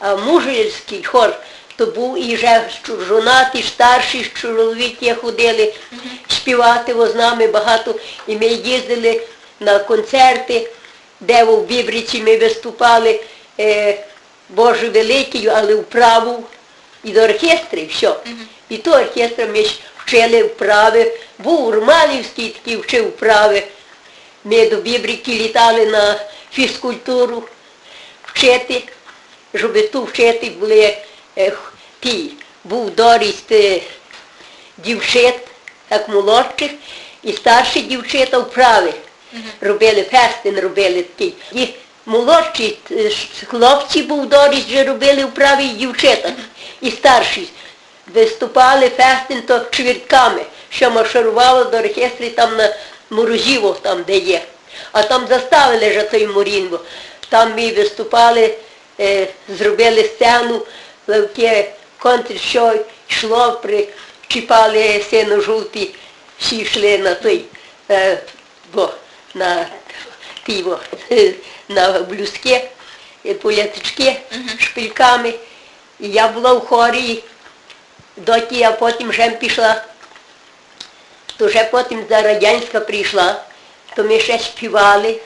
А мужицький хор то був і вже жонатий, старші чоловіки ходили співати з нами багато. І ми їздили на концерти, де в Бібриці ми виступали е, Боже Великий, але вправу і до оркестру, все. І то оркестр ми вчили вправи. Був Урманівський такий вчив вправи. Ми до Бібрики літали на фізкультуру вчити, щоб тут вчити були ті. Був доріст дівчат, як молодших, і старші дівчата вправи. Робили фестин, робили такий. І молодші хлопці був доріст, вже робили вправи і дівчата. І старші виступали фестин то чвіртками, що марширувало до оркестрі там на Морозіво, там де є. А там заставили вже той Морінво. Там ми виступали, е, зробили сцену, левке контр, що йшло, причіпали сино-жовті, всі йшли на той, е, бо, на ті, во, е, на блюзки, полятички шпильками. І я була в хорі, доті я потім вже пішла, то вже потім за радянська прийшла, то ми ще співали.